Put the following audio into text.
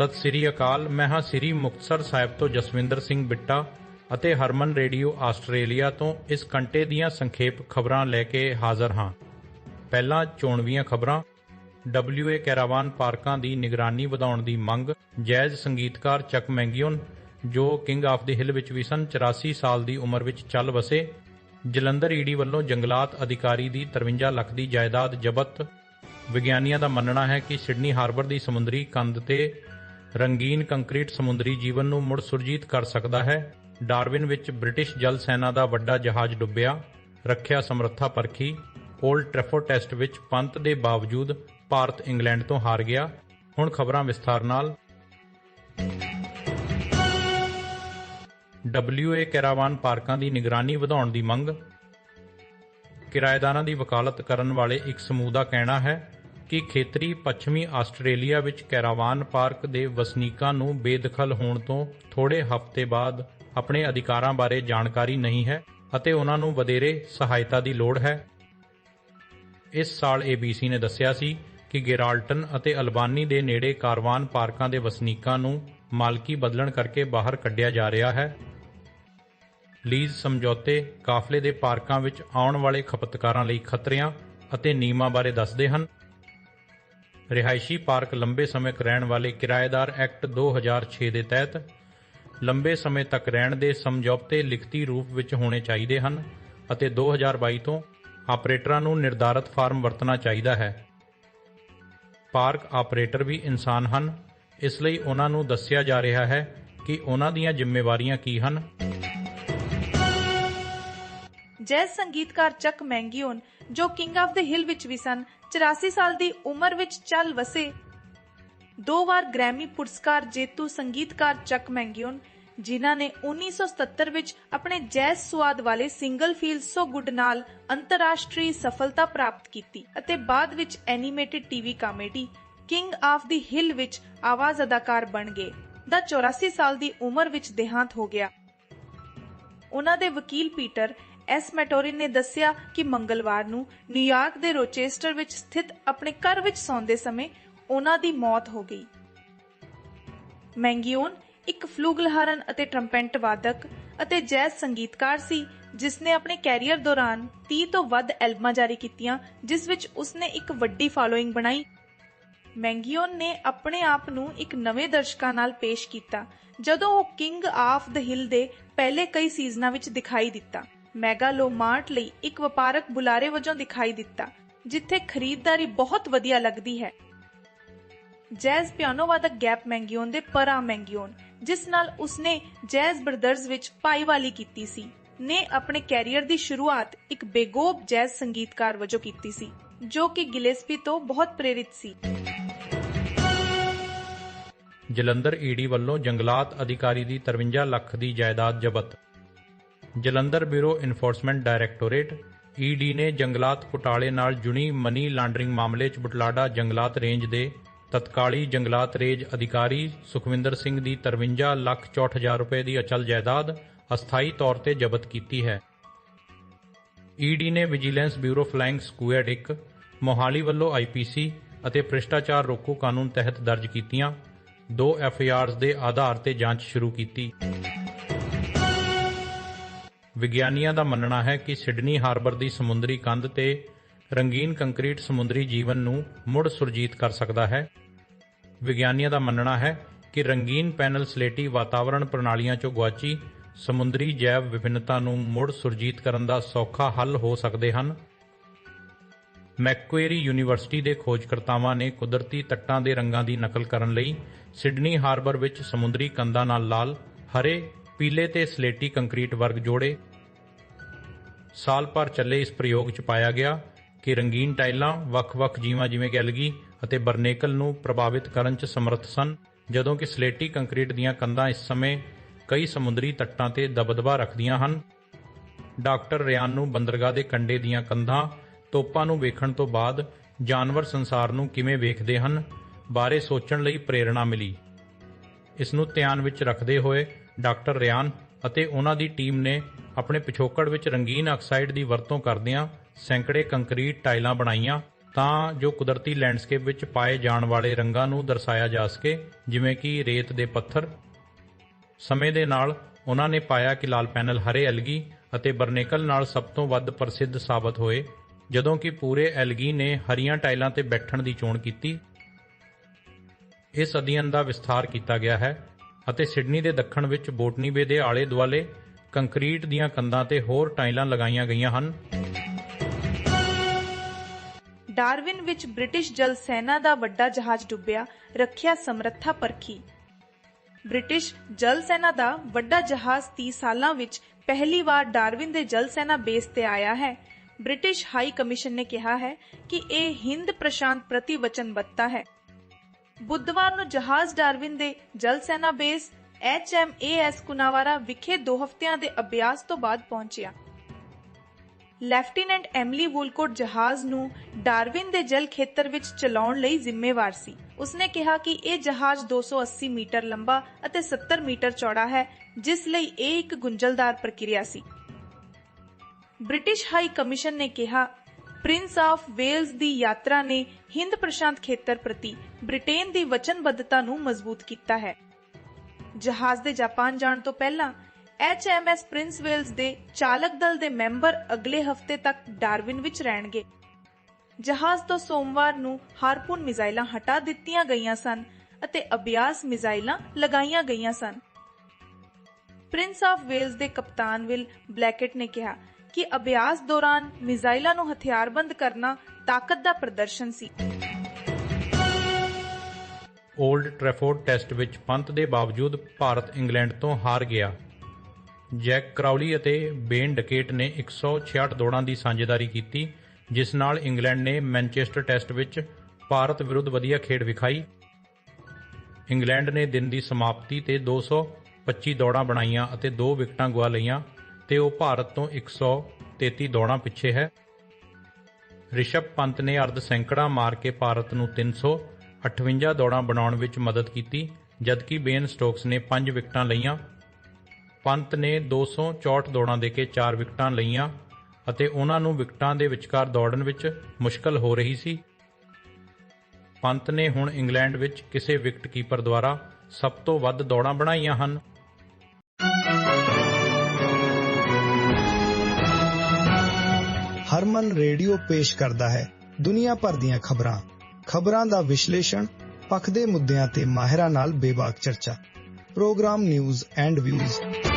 ਸਤਿ ਸ੍ਰੀ ਅਕਾਲ ਮੈਂ ਹਾਂ ਸ੍ਰੀ ਮੁਕਤਸਰ ਸਾਹਿਬ ਤੋਂ ਜਸਵਿੰਦਰ ਸਿੰਘ ਬਿੱਟਾ ਅਤੇ ਹਰਮਨ ਰੇਡੀਓ ਆਸਟ੍ਰੇਲੀਆ ਤੋਂ ਇਸ ਘੰਟੇ ਦੀਆਂ ਸੰਖੇਪ ਖਬਰਾਂ ਲੈ ਕੇ ਹਾਜ਼ਰ ਹਾਂ। ਪਹਿਲਾਂ ਚੋਣਵੀਆਂ ਖਬਰਾਂ। WA ਕੈਰਾਵਾਨ ਪਾਰਕਾਂ ਦੀ ਨਿਗਰਾਨੀ ਵਧਾਉਣ ਦੀ ਮੰਗ, ਜੈਜ਼ ਸੰਗੀਤਕਾਰ ਚੱਕ ਮੈਂਗੀਓਨ, ਜੋ ਕਿੰਗ ਆਫ ਦੀ ਹਿੱਲ ਵਿੱਚ ਵੀ ਸਨ 84 ਸਾਲ ਦੀ ਉਮਰ ਵਿੱਚ ਚੱਲ ਵਸੇ। ਜਲੰਧਰ ਈਡੀ ਵੱਲੋਂ ਜੰਗਲਾਤ ਅਧਿਕਾਰੀ ਦੀ 53 ਲੱਖ ਦੀ ਜਾਇਦਾਦ ਜ਼ਬਤ। ਵਿਗਿਆਨੀਆਂ ਦਾ ਮੰਨਣਾ ਹੈ ਕਿ ਸਿਡਨੀ ਹਾਰਬਰ ਦੀ ਸਮੁੰਦਰੀ ਕੰਧ ਤੇ ਰੰਗੀਨ ਕੰਕਰੀਟ ਸਮੁੰਦਰੀ ਜੀਵਨ ਨੂੰ ਮੁੜ ਸੁਰਜੀਤ ਕਰ ਸਕਦਾ ਹੈ। ਡਾਰਵਿਨ ਵਿੱਚ ਬ੍ਰਿਟਿਸ਼ ਜਲ ਸੈਨਾ ਦਾ ਵੱਡਾ ਜਹਾਜ਼ ਡੁੱਬਿਆ, ਰੱਖਿਆ ਸਮਰੱਥਾ ਪਰਖੀ, ਓਲਡ ਟ੍ਰੈਫੋਰਡ ਟੈਸਟ ਵਿੱਚ ਪੰਤ ਦੇ ਬਾਵਜੂਦ ਭਾਰਤ ਇੰਗਲੈਂਡ ਤੋਂ ਹਾਰ ਗਿਆ। ਹੁਣ ਖਬਰਾਂ ਵਿਸਥਾਰ ਨਾਲ। WA ਕੈਰਾਵਾਨ ਪਾਰਕਾਂ ਦੀ ਨਿਗਰਾਨੀ ਵਧਾਉਣ ਦੀ ਮੰਗ। ਕਿਰਾਏਦਾਰਾਂ ਦੀ ਵਕਾਲਤ ਕਰਨ ਵਾਲੇ ਇੱਕ ਸਮੂਹ ਦਾ ਕਹਿਣਾ ਹੈ ਕਿ ਖੇਤਰੀ ਪੱਛਮੀ ਆਸਟ੍ਰੇਲੀਆ ਵਿੱਚ ਕੈਰਾਵਾਨ ਪਾਰਕ ਦੇ ਵਸਨੀਕਾਂ ਨੂੰ ਬੇਦਖਲ ਹੋਣ ਤੋਂ ਥੋੜੇ ਹਫ਼ਤੇ ਬਾਅਦ ਆਪਣੇ ਅਧਿਕਾਰਾਂ ਬਾਰੇ ਜਾਣਕਾਰੀ ਨਹੀਂ ਹੈ ਅਤੇ ਉਹਨਾਂ ਨੂੰ ਵਧੇਰੇ ਸਹਾਇਤਾ ਦੀ ਲੋੜ ਹੈ। ਇਸ ਸਾਲ ABC ਨੇ ਦੱਸਿਆ ਸੀ ਕਿ ਗੇਰਾਲਟਨ ਅਤੇ ਅਲਬਾਨੀ ਦੇ ਨੇੜੇ ਕਾਰਵਾਨ ਪਾਰਕਾਂ ਦੇ ਵਸਨੀਕਾਂ ਨੂੰ ਮਾਲਕੀ ਬਦਲਣ ਕਰਕੇ ਬਾਹਰ ਕੱਢਿਆ ਜਾ ਰਿਹਾ ਹੈ। ਲੀਜ਼ ਸਮਝੌਤੇ ਕਾਫਲੇ ਦੇ ਪਾਰਕਾਂ ਵਿੱਚ ਆਉਣ ਵਾਲੇ ਖਪਤਕਾਰਾਂ ਲਈ ਖਤਰਿਆਂ ਅਤੇ ਨਿਯਮਾਂ ਬਾਰੇ ਦੱਸਦੇ ਹਨ। ਰਿਹਾਇਸ਼ੀ ਪਾਰਕ ਲੰਬੇ ਸਮੇਂ ਰਹਿਣ ਵਾਲੇ ਕਿਰਾਏਦਾਰ ਐਕਟ 2006 ਦੇ ਤਹਿਤ ਲੰਬੇ ਸਮੇਂ ਤੱਕ ਰਹਿਣ ਦੇ ਸਮਝੌਤੇ ਲਿਖਤੀ ਰੂਪ ਵਿੱਚ ਹੋਣੇ ਚਾਹੀਦੇ ਹਨ ਅਤੇ 2022 ਤੋਂ ਆਪਰੇਟਰਾਂ ਨੂੰ ਨਿਰਧਾਰਤ ਫਾਰਮ ਵਰਤਣਾ ਚਾਹੀਦਾ ਹੈ। ਪਾਰਕ ਆਪਰੇਟਰ ਵੀ ਇਨਸਾਨ ਹਨ। ਇਸ ਲਈ ਉਹਨਾਂ ਨੂੰ ਦੱਸਿਆ ਜਾ ਰਿਹਾ ਹੈ ਕਿ ਉਹਨਾਂ ਦੀਆਂ ਜ਼ਿੰਮੇਵਾਰੀਆਂ ਕੀ ਹਨ। ਜੈਜ਼ ਸੰਗੀਤਕਾਰ ਚੱਕ ਮੈਂਗੀਓਨ ਜੋ ਕਿੰਗ ਆਫ ਦ ਹਿੱਲ ਵਿੱਚ ਵੀ ਸਨ 84 ਸਾਲ ਦੀ ਉਮਰ ਵਿੱਚ ਚੱਲ ਵਸੇ। ਦੋ ਵਾਰ ਗ੍ਰੈਮੀ ਪੁਰਸਕਾਰ ਜੇਤੂ ਸੰਗੀਤਕਾਰ ਚੱਕ ਮੈਂਗੀਓਨ ਜਿਨ੍ਹਾਂ ਨੇ 1977 ਵਿੱਚ ਆਪਣੇ ਜੈਜ਼ ਸਵਾਦ ਵਾਲੇ ਸਿੰਗਲ ਫੀਲ ਸੋ ਗੁੱਡ ਨਾਲ ਅੰਤਰਰਾਸ਼ਟਰੀ ਸਫਲਤਾ ਪ੍ਰਾਪਤ ਕੀਤੀ ਅਤੇ ਬਾਅਦ ਵਿੱਚ animated TV comedy King of the Hill ਵਿੱਚ ਆਵਾਜ਼ ਅਦਾਕਾਰ ਬਣ ਗਏ, ਦਾ 84 ਸਾਲ ਦੀ ਉਮਰ ਵਿੱਚ ਦੇਹਾਂਤ ਹੋ ਗਿਆ। ਉਹਨਾਂ ਦੇ ਵਕੀਲ ਪੀਟਰ ਐਸ ਮੈਟੋਰਿਨ ਨੇ ਦੱਸਿਆ ਕਿ ਮੰਗਲਵਾਰ ਨੂੰ ਨਿਊਯਾਰਕ ਦੇ ਰੋਚੇਸਟਰ ਵਿੱਚ ਸਥਿਤ ਆਪਣੇ ਘਰ ਵਿੱਚ ਸੌਂਦੇ ਸਮੇਂ ਉਹਨਾਂ ਦੀ ਮੌਤ ਹੋ ਗਈ। ਮੈਂਗੀਓਨ ਇੱਕ ਫਲੂਗਲਹਾਰਨ ਅਤੇ ਟਰੰਪੈਟ ਵਾਦਕ ਅਤੇ ਜੈਜ਼ ਸੰਗੀਤਕਾਰ ਸੀ, ਜਿਸ ਨੇ ਆਪਣੇ ਕੈਰੀਅਰ ਦੌਰਾਨ 30 ਤੋਂ ਵੱਧ ਐਲਬਮਾਂ ਜਾਰੀ ਕੀਤੀਆਂ, ਜਿਸ ਵਿੱਚ ਉਸਨੇ ਇੱਕ ਵੱਡੀ ਫਾਲੋਇੰਗ ਬਣਾਈ। ਮੈਂਗੀਓਨ ਨੇ ਆਪਣੇ ਆਪ ਨੂੰ ਇੱਕ ਨਵੇਂ ਦਰਸ਼ਕਾਂ ਨਾਲ ਪੇਸ਼ ਕੀਤਾ, ਜਦੋਂ ਉਹ ਕਿੰਗ ਆਫ ਦ ਹਿੱਲ ਦੇ ਪਹਿਲੇ ਕਈ ਸੀਜ਼ਨਾਂ ਵਿੱਚ ਦਿਖਾਈ ਦਿੱਤਾ। ਮੈਗਾਲੋਮਾਰਟ ਲਈ ਇੱਕ ਵਪਾਰਕ ਬੁਲਾਰੇ ਵਜੋਂ ਦਿਖਾਈ ਦਿੱਤਾ, ਜਿੱਥੇ ਖਰੀਦਦਾਰੀ ਬਹੁਤ ਵਧੀਆ ਲੱਗਦੀ ਹੈ। ਜੈਜ਼ ਪਿਆਨੋ ਵਾਦਕ ਗੈਪ ਮੈਂਗੀਓਨ ਦੇ ਪਰਾਂ ਮੈਂਗੀਓਨ, ਜਿਸ ਨਾਲ ਉਸਨੇ ਜੈਜ਼ ਬ੍ਰਦਰਜ਼ ਵਿੱਚ ਭਾਈਵਾਲੀ ਕੀਤੀ ਸੀ, ਨੇ ਆਪਣੇ ਕੈਰੀਅਰ ਦੀ ਸ਼ੁਰੂਆਤ ਇੱਕ ਬੇਗੋਬ ਜੈਜ਼ ਸੰਗੀਤਕਾਰ ਵਜੋਂ ਕੀਤੀ ਸੀ, ਜੋ ਕਿ ਗਿਲੇਸਪੀ ਤੋਂ ਬਹੁਤ ਪ੍ਰੇਰਿਤ ਸੀ। ਜਲੰਧਰ ਈਡੀ ਵੱਲੋਂ ਜੰਗਲਾਤ ਅਧਿਕਾਰੀ ਦੀ 53 ਲੱਖ ਦੀ ਜਾਇਦਾਦ ਜ਼ਬਤ। Jalandhar bureau Enforcement Directorate ED ਨੇ ਜੰਗਲਾਤ ਘੁਟਾਲੇ ਨਾਲ ਜੁੜੀ ਮਨੀ ਲਾਂਡਰਿੰਗ ਮਾਮਲੇ 'ਚ ਬੁਟਲਾਡਾ ਜੰਗਲਾਤ ਰੇਂਜ ਦੇ ਤਤਕਾਲੀ ਜੰਗਲਾਤ ਰੇਂਜ ਅਧਿਕਾਰੀ ਸੁਖਵਿੰਦਰ ਸਿੰਘ ਦੀ 53 ਲੱਖ 64000 ਰੁਪਏ ਦੀ ਅਚਲ ਜਾਇਦਾਦ ਅਸਥਾਈ ਤੌਰ ਤੇ ਜ਼ਬਤ ਕੀਤੀ ਹੈ। ਈਡੀ ਨੇ vigilance bureau flying squad 1 Mohali ਵੱਲੋਂ ਆਈਪੀਸੀ ਅਤੇ ਭ੍ਰਿਸ਼ਟਾਚਾਰ ਰੋਕੂ ਕਾਨੂੰਨ ਤਹਿਤ ਦਰਜ ਕੀਤੀਆਂ। ਦੋ ਐਫਆਈਆਰਸ ਦੇ ਆਧਾਰ ਤੇ ਜਾਂਚ ਸ਼ੁਰੂ ਕੀਤੀ। ਵਿਗਿਆਨੀਆਂ ਦਾ ਮੰਨਣਾ ਹੈ ਕਿ ਸਿਡਨੀ ਹਾਰਬਰ ਦੀ ਸਮੁੰਦਰੀ ਕੰਧ ਤੇ ਰੰਗੀਨ ਕੰਕਰੀਟ ਸਮੁੰਦਰੀ ਜੀਵਨ ਨੂੰ ਮੁੜ ਸੁਰਜੀਤ ਕਰ ਸਕਦਾ ਹੈ। ਵਿਗਿਆਨੀਆਂ ਦਾ ਮੰਨਣਾ ਹੈ ਕਿ ਰੰਗੀਨ ਪੈਨਲ ਸਲੇਟੀ ਵਾਤਾਵਰਣ ਪ੍ਰਣਾਲੀਆਂ ਚੋਂ ਗੁਆਚੀ ਸਮੁੰਦਰੀ ਜੈਵ ਵਿਭਿੰਨਤਾ ਨੂੰ ਮੁੜ ਸੁਰਜੀਤ ਕਰਨ ਦਾ ਸੌਖਾ ਹੱਲ ਹੋ ਸਕਦੇ ਹਨ। ਮੈਕਕੁਏਰੀ ਯੂਨੀਵਰਸਿਟੀ ਦੇ ਖੋਜਕਰਤਾਵਾਂ ਨੇ ਕੁਦਰਤੀ ਤੱਟਾਂ ਦੇ ਰੰਗਾਂ ਦੀ ਨਕਲ ਕਰਨ ਲਈ ਸਿਡਨੀ ਹਾਰਬਰ ਵਿੱਚ ਸਮੁੰਦਰੀ ਕੰਧਾਂ ਨਾਲ ਲਾਲ, ਹਰੇ, ਪੀਲੇ ਤੇ ਸਲੇਟੀ ਕੰਕਰੀਟ ਵਰਗ ਜੋੜੇ ਸਾਲ ਭਰ ਚੱਲੇ ਇਸ ਪ੍ਰਯੋਗ 'ਚ ਪਾਇਆ ਗਿਆ ਕਿ ਰੰਗੀਨ ਟਾਈਲਾਂ ਵੱਖ-ਵੱਖ ਜੀਵਾਂ ਜਿਵੇਂ ਕਿ ਅਤੇ ਬਰਨੇਕਲ ਨੂੰ ਪ੍ਰਭਾਵਿਤ ਕਰਨ 'ਚ ਸਮਰੱਥ ਸਨ, ਜਦੋਂ ਕਿ ਸਲੇਟੀ ਕੰਕਰੀਟ ਦੀਆਂ ਕੰਧਾਂ ਇਸ ਸਮੇਂ ਕਈ ਸਮੁੰਦਰੀ ਤੱਟਾਂ ਤੇ ਦਬਦਬਾ ਰੱਖਦੀਆਂ ਹਨ। ਡਾਕਟਰ ਰਿਆਨ ਨੂੰ ਬੰਦਰਗਾਹ ਦੇ ਕੰਢੇ ਦੀਆਂ ਕੰਧਾਂ, ਤੋਪਾਂ ਨੂੰ ਵੇਖਣ ਤੋਂ ਬਾਅਦ ਜਾਨਵਰ ਸੰਸਾਰ ਨੂੰ ਕਿਵੇਂ ਵੇਖਦੇ ਹਨ ਬਾਰੇ ਸੋਚਣ ਲਈ ਪ੍ਰੇਰਣਾ ਮਿਲੀ। ਇਸ ਨੂੰ ਧਿਆਨ ਵਿੱਚ ਰੱਖਦੇ ਹੋਏ ਡਾਕਟਰ ਰਿਆਨ ਅਤੇ ਉਹਨਾਂ ਦੀ ਟੀਮ ਨੇ ਆਪਣੇ ਪਿਛੋਕੜ ਵਿੱਚ ਰੰਗੀਨ ਆਕਸਾਈਡ ਦੀ ਵਰਤੋਂ ਕਰਦਿਆਂ ਸੈਂਕੜੇ ਕੰਕਰੀਟ ਟਾਈਲਾਂ ਬਣਾਈਆਂ ਤਾਂ ਜੋ ਕੁਦਰਤੀ ਲੈਂਡਸਕੇਪ ਵਿੱਚ ਪਾਏ ਜਾਣ ਵਾਲੇ ਰੰਗਾਂ ਨੂੰ ਦਰਸਾਇਆ ਜਾ ਸਕੇ, ਜਿਵੇਂ ਕਿ ਰੇਤ ਦੇ ਪੱਥਰ। ਸਮੇਂ ਦੇ ਨਾਲ ਉਹਨਾਂ ਨੇ ਪਾਇਆ ਕਿ ਲਾਲ ਪੈਨਲ ਹਰੇ ਐਲਗੀ ਅਤੇ ਬਰਨੇਕਲ ਨਾਲ ਸਭ ਤੋਂ ਵੱਧ ਪ੍ਰਸਿੱਧ ਸਾਬਤ ਹੋਏ, ਜਦੋਂ ਕਿ ਪੂਰੇ ਐਲਗੀ ਨੇ ਹਰੀਆਂ ਟਾਈਲਾਂ ਤੇ ਬੈਠਣ ਦੀ ਚੋਣ ਕੀਤੀ। ਇਸ ਅਧਿਐਨ ਦਾ ਵਿਸਥਾਰ ਕੀਤਾ ਗਿਆ ਹੈ ਅਤੇ ਸਿਡਨੀ ਦੇ ਦੱਖਣ ਵਿੱਚ ਬੋਟਨੀਵੇ ਦੇ ਆਲੇ ਦੁਆਲੇ ਕੰਕਰੀਟ ਦੀਆਂ ਕੰਧਾਂ ਤੇ ਹੋਰ ਟਾਈਲਾਂ ਲਗਾਈਆਂ ਗਈਆਂ ਹਨ। ਡਾਰਵਿਨ ਵਿੱਚ ਬ੍ਰਿਟਿਸ਼ ਜਲ ਸੈਨਾ ਦਾ ਵੱਡਾ ਜਹਾਜ਼ ਡੁੱਬਿਆ, ਰੱਖਿਆ ਸਮਰੱਥਾ ਪਰਖੀ। ਬ੍ਰਿਟਿਸ਼ ਜਲ ਸੈਨਾ ਦਾ ਵੱਡਾ ਜਹਾਜ਼ 30 ਸਾਲਾਂ ਵਿੱਚ ਪਹਿਲੀ ਵਾਰ ਡਾਰਵਿਨ ਦੇ ਜਲ ਸੈਨਾ ਬੇਸ ਤੇ ਆਇਆ ਹੈ। ਬ੍ਰਿਟਿਸ਼ ਹਾਈ ਕਮਿਸ਼ਨ ਨੇ ਕਿਹਾ ਹੈ ਕਿ ਇਹ ਹਿੰਦ ਪ੍ਰਸ਼ਾਂਤ ਪ੍ਰਤੀ ਵਚਨਬੱਧਤਾ ਹੈ। ਬੁੱਧਵਾਰ ਨੂੰ ਜਹਾਜ਼ ਡਾਰਵਿਨ ਦੇ ਜਲ ਸੈਨਾ ਬੇਸ HMAS ਕੁਨਾਵਾਰਾ ਵਿਖੇ 2 ਹਫ਼ਤਿਆਂ ਦੇ ਅਭਿਆਸ ਤੋਂ ਬਾਅਦ ਪਹੁੰਚਿਆ। ਲੈਫਟੀਨੈਂਟ ਐਮਲੀ ਵੂਲਕੋਟ ਜਹਾਜ਼ ਨੂੰ ਡਾਰਵਿਨ ਦੇ ਜਲ ਖੇਤਰ ਵਿੱਚ ਚਲਾਉਣ ਲਈ ਜ਼ਿੰਮੇਵਾਰ ਸੀ। ਉਸਨੇ ਕਿਹਾ ਕਿ ਇਹ ਜਹਾਜ਼ 280 ਮੀਟਰ ਲੰਬਾ ਅਤੇ 70 ਮੀਟਰ ਚੌੜਾ ਹੈ, ਜਿਸ ਲਈ ਇਹ ਇੱਕ ਗੁੰਝਲਦਾਰ ਪ੍ਰਕਿਰਿਆ ਸੀ। ਬ੍ਰਿਟਿਸ਼ ਹਾਈ ਕਮਿਸ਼ਨ ਨੇ ਕਿਹਾ, ਪ੍ਰਿੰਸ ਆਫ ਵੇਲਜ਼ ਦੀ ਯਾਤਰਾ ਨੇ ਹਿੰਦ ਪ੍ਰਸ਼ਾਂਤ ਖੇਤਰ ਪ੍ਰਤੀ ਬ੍ਰਿਟੇਨ ਦੀ ਵਚਨਬੱਧਤਾ ਨੂੰ ਮਜ਼ਬੂਤ ਕੀਤਾ ਹੈ। ਜਹਾਜ਼ ਦੇ ਜਾਪਾਨ ਜਾਣ ਤੋਂ ਪਹਿਲਾਂ HMS ਪ੍ਰਿੰਸ ਵੇਲਜ਼ ਦੇ ਚਾਲਕ ਦਲ ਦੇ ਮੈਂਬਰ ਅਗਲੇ ਹਫ਼ਤੇ ਤੱਕ ਡਾਰਵਿਨ ਵਿੱਚ ਰਹਿਣਗੇ। ਜਹਾਜ਼ ਤੋਂ ਸੋਮਵਾਰ ਨੂੰ ਹਾਰਪੂਨ ਮਿਜ਼ਾਈਲਾਂ ਹਟਾ ਦਿੱਤੀਆਂ ਗਈਆਂ ਸਨ ਅਤੇ ਅਭਿਆਸ ਮਿਜ਼ਾਈਲਾਂ ਲਗਾਈਆਂ ਗਈਆਂ ਸਨ। ਪ੍ਰਿੰਸ ਆਫ ਵੇਲਜ਼ ਦੇ ਕਪਤਾਨ ਵਿਲ ਬਲੈਕਟ ਨੇ ਕਿਹਾ ਕਿ ਅਭਿਆਸ ਦੌਰਾਨ ਮਿਜ਼ਾਈਲਾਂ ਨੂੰ ਹਥਿਆਰਬੰਦ ਕਰਨਾ ਤਾਕਤ ਦਾ ਪ੍ਰਦਰਸ਼ਨ ਸੀ। 올ਡ ਟ੍ਰੈਫੋਰਡ ਟੈਸਟ ਵਿੱਚ ਪੰਤ ਦੇ ਬਾਵਜੂਦ ਭਾਰਤ ਇੰਗਲੈਂਡ ਤੋਂ ਹਾਰ ਗਿਆ। ਜੈਕ ਕਰਾਉਲੀ ਅਤੇ ਬੇਨ ਡਕੇਟ ਨੇ 166 ਦੌੜਾਂ ਦੀ ਸਾਂਝੇਦਾਰੀ ਕੀਤੀ, ਜਿਸ ਨਾਲ ਇੰਗਲੈਂਡ ਨੇ ਮੈਨਚੈਸਟਰ ਟੈਸਟ ਵਿੱਚ ਭਾਰਤ ਵਿਰੁੱਧ ਵਧੀਆ ਖੇਡ ਵਿਖਾਈ। ਇੰਗਲੈਂਡ ਨੇ ਦਿਨ ਦੀ ਸਮਾਪਤੀ ਤੇ 225 ਦੌੜਾਂ ਬਣਾਈਆਂ ਅਤੇ 2 ਵਿਕਟਾਂ ਗਵਾ ਲਈਆਂ ਤੇ ਉਹ ਭਾਰਤ ਤੋਂ 133 ਦੌੜਾਂ ਪਿੱਛੇ ਹੈ। ਰਿਸ਼ਭ ਪੰਤ ਨੇ ਅਰਧ ਸੈਂਕੜਾ ਮਾਰ ਕੇ ਭਾਰਤ ਨੂੰ 358 ਦੌੜਾਂ ਬਣਾਉਣ ਵਿੱਚ ਮਦਦ ਕੀਤੀ, ਜਦਕਿ ਬੇਨ ਸਟੋਕਸ ਨੇ 5 ਵਿਕਟਾਂ ਲਈਆਂ। ਪੰਤ ਨੇ 264 ਦੌੜਾਂ ਦੇ ਕੇ 4 ਵਿਕਟਾਂ ਲਈਆਂ ਅਤੇ ਉਹਨਾਂ ਨੂੰ ਵਿਕਟਾਂ ਦੇ ਵਿਚਕਾਰ ਦੌੜਨ ਵਿੱਚ ਮੁਸ਼ਕਲ ਹੋ ਰਹੀ ਸੀ। ਪੰਤ ਨੇ ਹੁਣ ਇੰਗਲੈਂਡ ਵਿੱਚ ਕਿਸੇ ਵਿਕਟ ਕੀਪਰ ਦੁਆਰਾ ਸਭ ਤੋਂ ਵੱਧ ਦੌੜਾਂ ਬਣਾਈਆਂ ਹਨ। ਹਰਮਨ ਰੇਡੀਓ ਪੇਸ਼ ਕਰਦਾ ਹੈ ਦੁਨੀਆ ਭਰ ਦੀਆਂ ਖਬਰਾਂ। ਖਬਰਾਂ ਦਾ ਵਿਸ਼ਲੇਸ਼ਣ, ਪੱਖ ਦੇ ਮੁੱਦਿਆਂ ਤੇ ਮਾਹਿਰਾਂ ਨਾਲ ਬੇਬਾਕ ਚਰਚਾ। Programme news and views.